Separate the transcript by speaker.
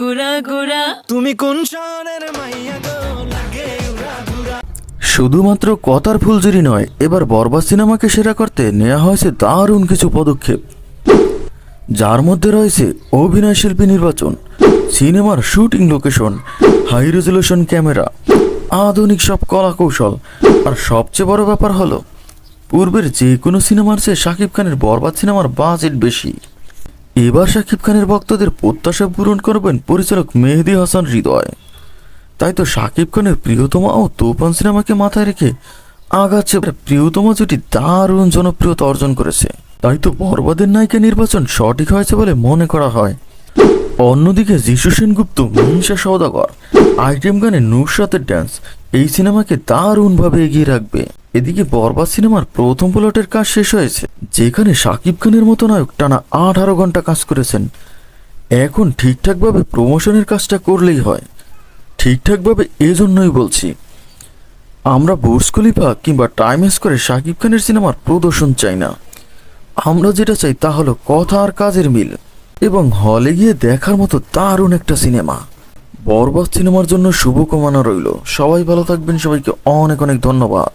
Speaker 1: গোরা
Speaker 2: তুমি কোন শহরের মাইয়া গো? লাগে উড়া ধুরা
Speaker 3: শুধুমাত্র কথার ফুলঝুরি নয় এবার বরবাদ সিনেমাকে সেরা করতে নেওয়া হয়েছে দারুণ কিছু পদক্ষেপ। যার মধ্যে রয়েছে অভিনয় শিল্পী নির্বাচন সিনেমার shooting location high resolution camera আধুনিক সব কলা কৌশল আর সবচেয়ে বড় ব্যাপার হলো পূর্বের যে কোনো সিনেমার চেয়ে শাকিব খানের বরবাদ সিনেমার বাজেট বেশি। এবার শাকিব খানের ভক্তদের প্রত্যাশা পূরণ করবেন পরিচালক মেহেদি হাসান হৃদয়। তাই তো শাকিব খানের প্রিয়তমা ও তুফান সিনেমাকে মাথায় রেখে আগাচ্ছে প্রিয়তমা জুটি দারুণ জনপ্রিয়তা অর্জন করেছে। তাই তো বরবাদের নায়িকা নির্বাচন সঠিক হয়েছে বলে মনে করা হয়। অন্যদিকে যিশু সেনগুপ্ত, মনীষা সওদাগর, আইটেম গানে নুসরাতের ড্যান্স এই সিনেমাকে দারুণভাবে এগিয়ে রাখবে। এদিকে বরবাদ সিনেমার প্রথম প্লটের কাজ শেষ হয়েছে, যেখানে শাকিব খানের মতো নায়ক টানা আঠারো ঘণ্টা কাজ করেছেন। এখন ঠিকঠাকভাবে প্রমোশনের কাজটা করলেই হয়। ঠিকঠাকভাবে এজন্যই বলছি। আমরা বুর্জ খলিফা কিংবা টাইমস করে শাকিব খানের সিনেমার প্রদর্শন চাই না। আমরা যেটা চাই তা হলো কথা আর কাজের মিল এবং হলে গিয়ে দেখার মতো দারুণ একটা সিনেমা। বরবাদ সিনেমার জন্য শুভকামনা রইল। সবাই ভালো থাকবেন। সবাইকে অনেক অনেক ধন্যবাদ।